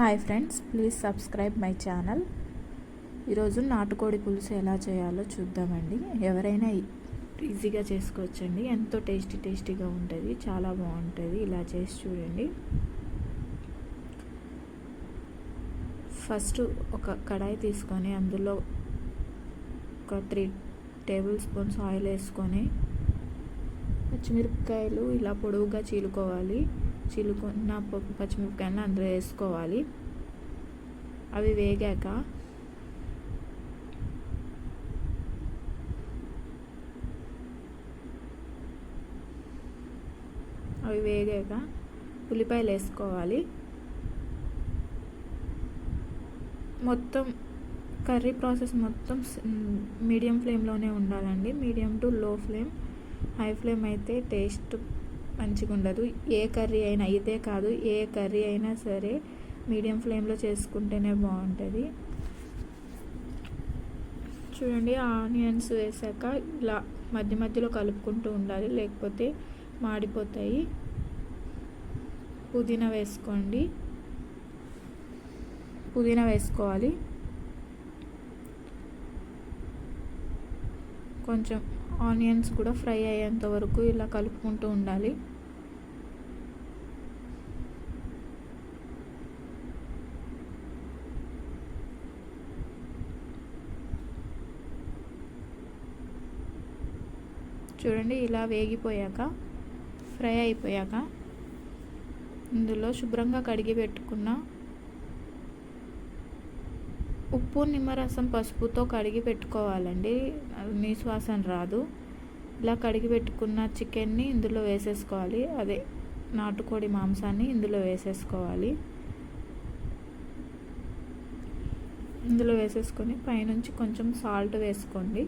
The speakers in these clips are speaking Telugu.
Hi friends please subscribe my channel. ఈరోజు నాటుకోడి పులుసు ఎలా చేయాలో చూద్దామండి. ఎవరైనా ఈజీగా చేసుకోవచ్చండి. ఎంతో టేస్టీ టేస్టీగా ఉంటుంది చాలా బాగుంటుంది. ఇలా చేసి చూడండి. ఫస్ట్ ఒక కడాయి తీసుకొని అందులో ఒక త్రీ టేబుల్ స్పూన్స్ ఆయిల్ వేసుకొని పచ్చిమిరపకాయలు ఇలా పొడవుగా చీలుకోవాలి. చిలుకున్న పచ్చిమిరపకాయలను అందులో వేసుకోవాలి. అవి వేగాక అవి వేగాక ఉల్లిపాయలు వేసుకోవాలి. మొత్తం కర్రీ ప్రాసెస్ మొత్తం మీడియం ఫ్లేమ్లోనే ఉండాలండి. Medium to low flame high flame అయితే టేస్ట్ మంచిగా ఉండదు ఏ కర్రీ అయినా ఇదే కాదు ఏ కర్రీ అయినా సరే మీడియం ఫ్లేమ్లో చేసుకుంటేనే బాగుంటుంది చూడండి ఆనియన్స్ వేసాక ఇలా మధ్య మధ్యలో కలుపుకుంటూ ఉండాలి లేకపోతే మాడిపోతాయి. పుదీనా వేసుకోండి. పుదీనా వేసుకోవాలి. కొంచెం ఆనియన్స్ కూడా ఫ్రై అయ్యేంత వరకు ఇలా కలుపుకుంటూ ఉండాలి. చూడండి ఇలా వేగిపోయాక ఫ్రై అయిపోయాక ఇందులో శుభ్రంగా కడిగి పెట్టుకున్న ఉప్పు నిమ్మరసం పసుపుతో కడిగి పెట్టుకోవాలండి. నీశ్వాసన రాదు. ఇలా కడిగి పెట్టుకున్న చికెన్ని ఇందులో వేసేసుకోవాలి. అదే నాటుకోడి మాంసాన్ని ఇందులో వేసేసుకోవాలి. ఇందులో వేసేసుకొని పైనుంచి కొంచెం సాల్ట్ వేసుకోండి.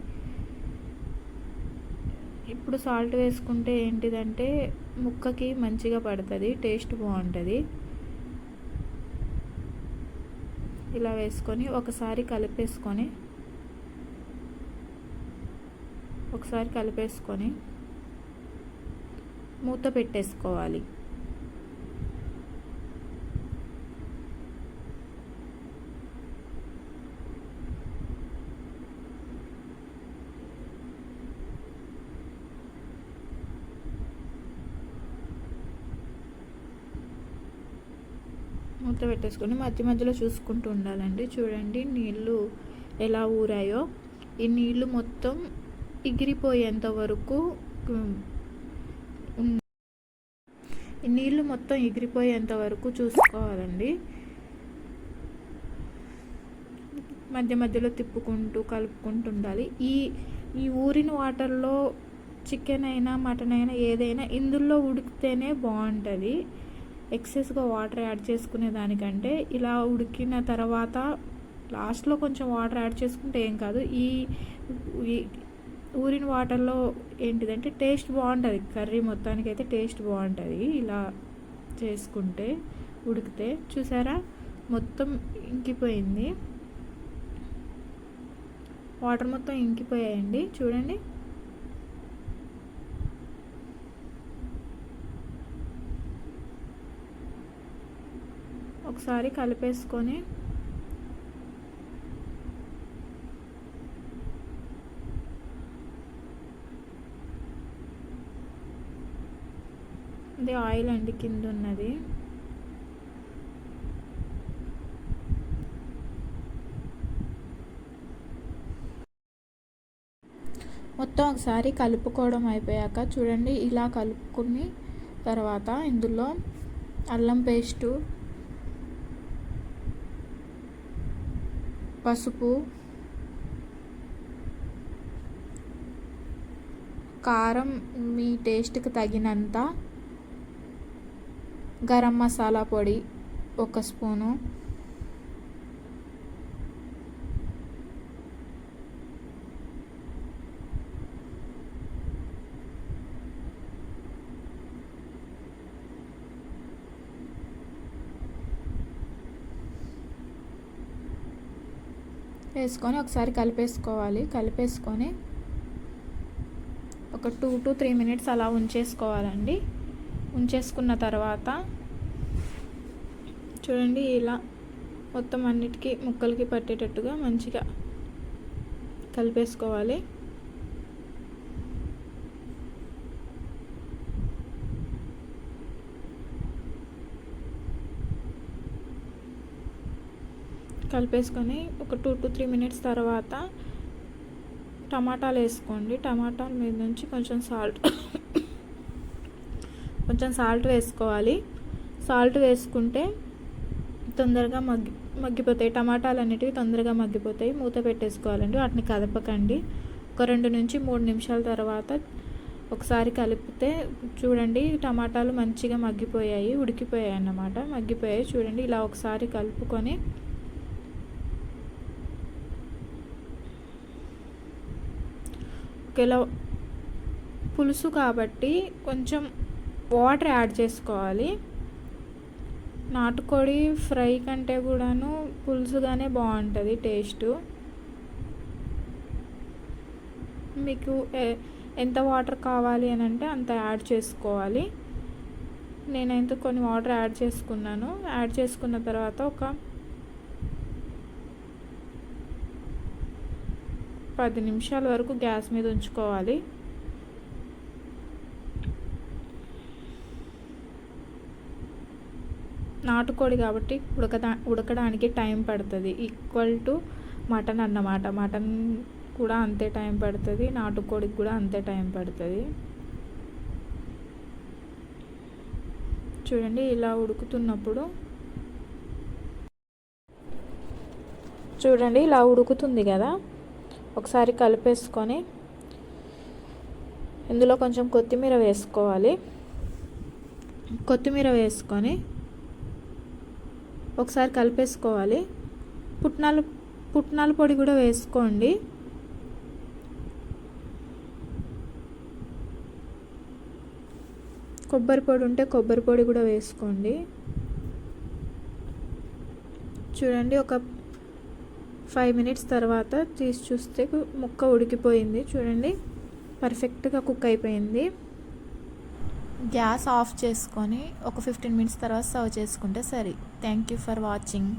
ఇప్పుడు సాల్ట్ వేసుకుంటే ఏంటిదంటే ముక్కకి మంచిగా పడుతుంది టేస్ట్ బాగుంటుంది. ఇలా వేసుకొని ఒకసారి కలిపేసుకొని ఒకసారి కలిపేసుకొని మూత పెట్టేసుకోవాలి. మూత పెట్టేసుకొని మధ్య మధ్యలో చూసుకుంటూ ఉండాలండి. చూడండి నీళ్ళు ఎలా ఊరాయో. ఈ నీళ్ళు మొత్తం ఎగిరిపోయేంత వరకు ఈ నీళ్ళు మొత్తం ఎగిరిపోయేంత వరకు చూసుకోవాలండి. మధ్య మధ్యలో తిప్పుకుంటూ కలుపుకుంటూ ఉండాలి. ఈ ఈ ఊరిన వాటర్లో చికెన్ అయినా మటన్ అయినా ఏదైనా ఇందులో ఉడికితేనే బాగుంటుంది. ఎక్సెస్గా వాటర్ యాడ్ చేసుకునే దానికంటే ఇలా ఉడికిన తర్వాత లాస్ట్లో కొంచెం వాటర్ యాడ్ చేసుకుంటే ఏం కాదు. ఈ ఊరిన వాటర్లో ఏంటిదంటే టేస్ట్ బాగుంటుంది. కర్రీ మొత్తానికి అయితే టేస్ట్ బాగుంటుంది. ఇలా చేసుకుంటే ఉడికితే చూసారా? మొత్తం ఇంకిపోయింది. వాటర్ మొత్తం ఇంకిపోయాయండి. చూడండి. ఒకసారి కలిపేసుకొని ఇది ఆయిల్ అండి కింద ఉన్నది. మొత్తం ఒకసారి కలుపుకోవడం అయిపోయాక చూడండి ఇలా కలుపుకుని తర్వాత ఇందులో అల్లం పేస్టు పసుపు కారం మీ టేస్ట్కి తగినంత గరం మసాలా పొడి ఒక స్పూను వేసుకొని ఒకసారి కలిపేసుకోవాలి. కలిపేసుకొని ఒక టూ టు త్రీ మినిట్స్ అలా ఉంచేసుకోవాలండి. ఉంచేసుకున్న తర్వాత చూడండి ఇలా మొత్తం అన్నిటికీ ముక్కలకి పట్టేటట్టుగా మంచిగా కలిపేసుకోవాలి. కలిపేసుకొని ఒక టూ టు త్రీ మినిట్స్ తర్వాత టమాటాలు వేసుకోండి. టమాటాల మీద నుంచి కొంచెం సాల్ట్ కొంచెం సాల్ట్ వేసుకోవాలి. సాల్ట్ వేసుకుంటే తొందరగా మగ్గి మగ్గిపోతాయి. టమాటాలు అనేటివి తొందరగా మగ్గిపోతాయి. మూత పెట్టేసుకోవాలండి. వాటిని కదపకండి. ఒక రెండు నుంచి మూడు నిమిషాల తర్వాత ఒకసారి కలిపితే చూడండి టమాటాలు మంచిగా మగ్గిపోయాయి ఉడికిపోయాయి అన్నమాట. మగ్గిపోయాయి. చూడండి ఇలా ఒకసారి కలుపుకొని గెల పులుసు కాబట్టి కొంచెం వాటర్ యాడ్ చేసుకోవాలి. నాటుకోడి ఫ్రై కంటే కూడాను పులుసుగానే బాగుంటుంది టేస్ట్. మీకు ఎంత వాటర్ కావాలి అని అంటే అంత యాడ్ చేసుకోవాలి. నేనైతే కొన్ని వాటర్ యాడ్ చేసుకున్నాను. యాడ్ చేసుకున్న తర్వాత ఒక పది నిమిషాల వరకు గ్యాస్ మీద ఉంచుకోవాలి. నాటుకోడి కాబట్టి ఉడకదా ఉడకడానికి టైం పడుతుంది. ఈక్వల్ టు మటన్ అన్నమాట. మటన్ కూడా అంతే టైం పడుతుంది. నాటుకోడికి కూడా అంతే టైం పడుతుంది. చూడండి ఇలా ఉడుకుతున్నప్పుడు. చూడండి ఇలా ఉడుకుతుంది కదా. ఒకసారి కలిపేసుకొని ఇందులో కొంచెం కొత్తిమీర వేసుకోవాలి. కొత్తిమీర వేసుకొని ఒకసారి కలిపేసుకోవాలి. పుట్నాలు పుట్నాల పొడి కూడా వేసుకోండి. కొబ్బరి పొడి ఉంటే కొబ్బరి పొడి కూడా వేసుకోండి. చూడండి ఒక ఫైవ్ మినిట్స్ తర్వాత తీసి చూస్తే ముక్క ఉడికిపోయింది. చూడండి పర్ఫెక్ట్గా కుక్ అయిపోయింది. గ్యాస్ ఆఫ్ చేసుకొని ఒక ఫిఫ్టీన్ మినిట్స్ తర్వాత సర్వ్ చేసుకుంటే సరే. Thank you for watching.